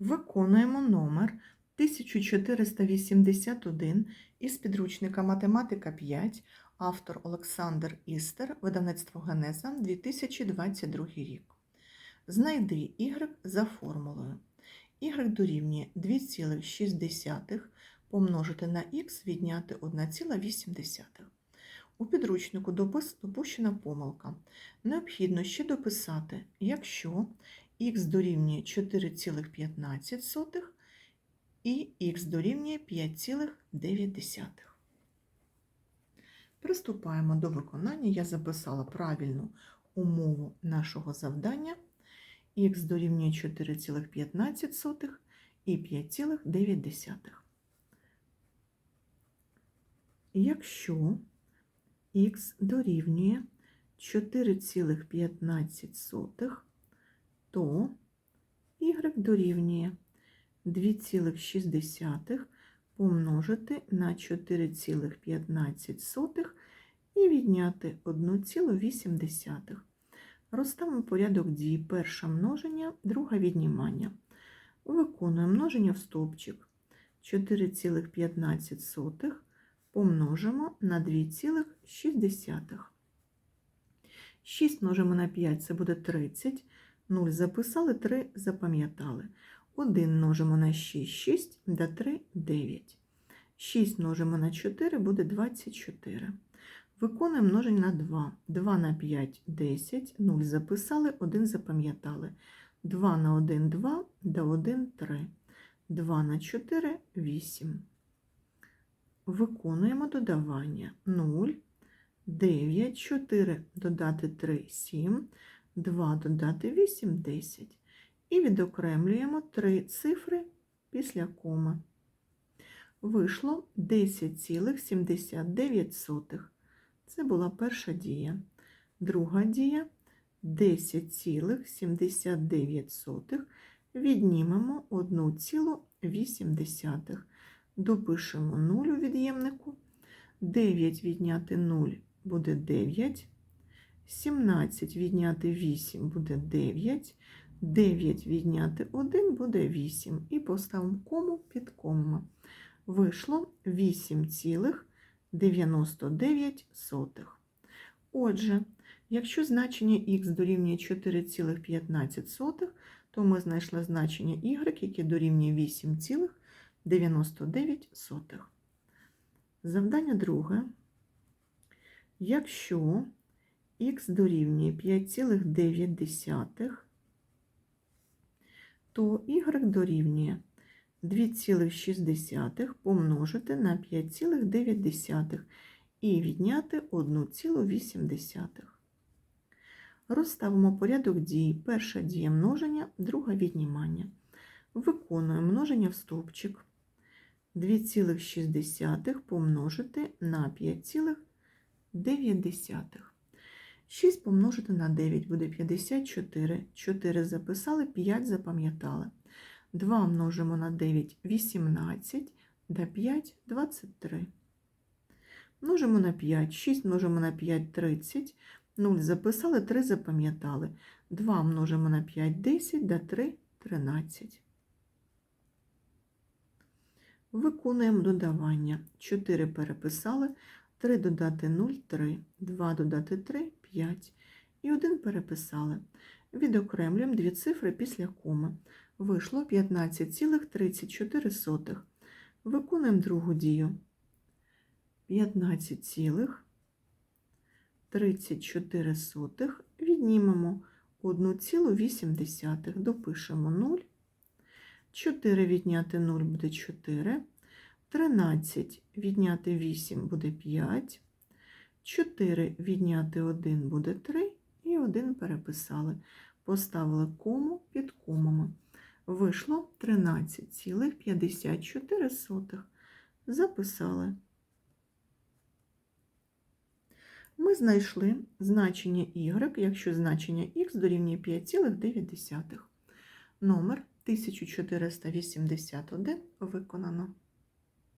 Виконуємо номер 1481 із підручника Математика 5, автор Олександр Істер, видавництво Генеза, 2022 рік. Знайди y за формулою. y дорівнює 2,6 помножити на х відняти 1,8. У підручнику допущена помилка. Необхідно ще дописати, якщо х дорівнює 4,15 і х дорівнює 5,9. Приступаємо до виконання. Я записала правильну умову нашого завдання. х дорівнює 4,15 і 5,9. Якщо х дорівнює 4,15, то y дорівнює 2,6 помножити на 4,15 і відняти 1,8. Розставимо порядок дій. Перше множення, друге віднімання. Виконуємо множення в стовпчик. 4,15 помножимо на 2,6. 6 множимо на 5 це буде 30. 0 записали, 3 запам'ятали. 1 множимо на 6, 6, до 3 9. 6 множимо на 4 буде 24. Виконуємо множення на 2. 2 на 5 10, 0 записали, 1 запам'ятали. 2 на 1 2, до 1 3. 2 на 4 8. Виконуємо додавання 0, 9, 4 додати 3 7, 2 додати 8 10. І відокремлюємо три цифри після коми. Вийшло 10,79. Це була перша дія. Друга дія 10,79. Віднімемо 1,8. Допишемо 0 у від'ємнику. 9 відняти 0 буде 9. 17 відняти 8 буде 9. 9 відняти 1 буде 8. І поставимо кому під комами. Вийшло 8,99. Отже, якщо значення х дорівнює 4,15, то ми знайшли значення y, яке дорівнює 8,99. Завдання друге. Якщо х дорівнює 5,9, то y дорівнює 2,6 помножити на 5,9 і відняти 1,8. Розставимо порядок дій. Перша дія множення, друга віднімання. Виконуємо множення в стовпчик. 2,6 помножити на 5,9. 6 помножити на 9 буде 54. 4 записали, 5 запам'ятали. 2 множимо на 9 18, до 5 23. Множимо на 5, 6 множимо на 5 30, 0 записали, 3 запам'ятали. 2 множимо на 5 10, до 3 13. Виконуємо додавання. 4 переписали, 3 додати 0 3, 2 додати 3 5 і 1 переписали. Відокремлюємо дві цифри після коми. Вийшло 15,34. Виконуємо другу дію. 15,34 віднімемо 1,8, допишемо 0. 4 відняти 0 буде 4. 13 відняти 8 буде 5. 4 відняти 1 буде 3. І 1 переписали. Поставили кому під комами. Вийшло 13,54. Записали. Ми знайшли значення y, якщо значення х дорівнює 5,9. Номер 1481 виконано.